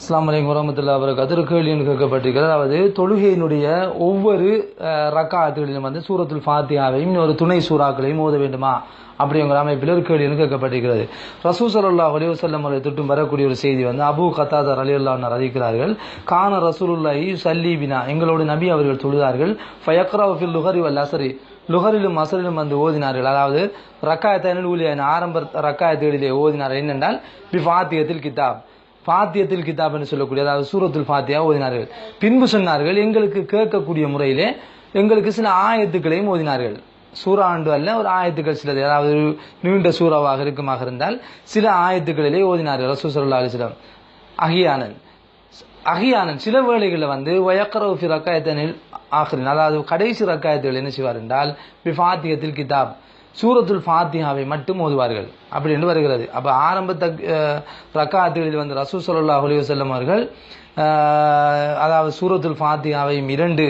அஸ்லாம் வலைக்கம் வரமத்துல்லா வரகாத்து ஒரு கேள்வின்னு கேட்கப்பட்டிருக்கிறது. அதாவது தொழுகையினுடைய ஒவ்வொரு ரக்காத்துகளிலும் வந்து சூரத்துல் ஃபாத்தியாவையும் ஒரு துணை சூறாக்களையும் ஓத வேண்டுமா? அப்படிங்கிற அமைப்பில் ஒரு கேள்வின்னு கேட்கப்பட்டிருக்கிறது. ரசூ சல்லாஹ் அலி வசல்லம் அவரை தொட்டும் வரக்கூடிய ஒரு செய்தி வந்து அபு கத்தாதர் அலி அல்லாஹர் அறிவிக்கிறார்கள் கான ரசூலுல்லாஹி சல்லீபினா எங்களோட நபி அவர்கள் தொழுதார்கள். ஃபயக்ரா ஃபில் லுஹரி வல் அசரி லுகரிலும் அசரிலும் வந்து ஓதினார்கள். அதாவது ரக்காயத்தை ஊழியான ஆரம்ப ரக்காயத்துகளிலே ஓதினார்கள். என்னென்றால் பி ஃபாத்தியத்தில் கிதாப் ஃபாத்தியத்தில் கிதாப் என்று சொல்லக்கூடிய அதாவது சூரத்துல் ஃபாத்தியா ஓதினார்கள். பின்பு சொன்னார்கள் எங்களுக்கு கேட்கக்கூடிய முறையிலே எங்களுக்கு சில ஆயத்துக்களையும் ஓதினார்கள். சூறா ஆண்டு அல்ல ஒரு ஆயத்துக்கள் சிலது. அதாவது ஒரு நீண்ட சூறாவாக இருக்குமாக இருந்தால் சில ஆயத்துக்களிலே ஓதினார்கள் ரசூசல்லா அலிஸ்லாம் அகியானன் அகியானன் சில வேளைகளில் வந்து வயக்கரவு ரக்காயத்தனில் ஆஹரின். அதாவது கடைசி ரக்காயத்துகள் என்ன செய்வார் என்றால் பி ஃபாத்தியத்தில் கிதாப். சூரத்துல் ஃபாத்தியாவை மட்டும் ஓதுவார்கள். அப்படி என்று வருகிறது. அப்போ ஆரம்ப ரக்காத்துகளில் வந்து ரசூ சல்லாஹ் அலி வசல்லம் அவர்கள் அதாவது சூரத்துல் ஃபாத்தியாவையும் இரண்டு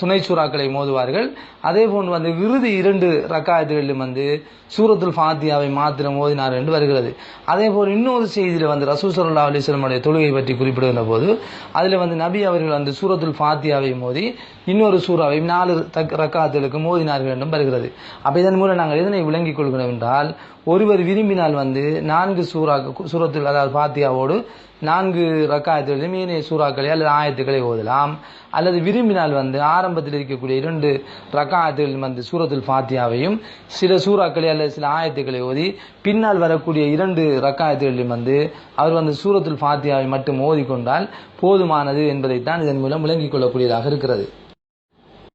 துணை சூறாக்களை மோதுவார்கள். அதே போன்று வந்து இறுதி இரண்டு ரக்காயத்துகளிலும் வந்து சூரத்துல் ஃபாத்தியாவை மாத்திரம் ஓதினார் என்று வருகிறது. அதே போல் இன்னொரு செய்தியில் வந்து ரசூ சல்லா அலிஸ்லமுடைய தொழுகை பற்றி குறிப்பிடுகின்ற போது அதில் வந்து நபி அவர்கள் வந்து சூரத்துல் ஃபாத்தியாவை மோதி இன்னொரு சூறாவை நாலு தக் ரக்காத்துகளுக்கு மோதினார்கள் என்றும் வருகிறது. அப்போ இதன் மூலம் நாங்கள் எதனை விளங்கிக் கொள்கிறோம் என்றால் ஒருவர் விரும்பினால் வந்து நான்கு சூறா சூரத்துல் அதாவது ஃபாத்தியாவோடு நான்கு ரக்காயத்துகளிலும் ஏனைய சூறாக்களை அல்லது ஆயத்துக்களை ஓதலாம். அல்லது விரும்பினால் வந்து ஆரம்பத்தில் இருக்கக்கூடிய இரண்டு ரக்காயத்துகளில் வந்து சூரத்துல் ஃபாத்தியாவையும் சில சூறாக்களை அல்லது சில ஆயத்துக்களை ஓதி பின்னால் வரக்கூடிய இரண்டு ரக்காயத்துகளிலும் வந்து அவர் வந்து சூரத்துல் ஃபாத்தியாவை மட்டும் ஓதிக்கொண்டால் போதுமானது என்பதைத்தான் இதன் மூலம் விளங்கிக் கொள்ளக்கூடியதாக இருக்கிறது.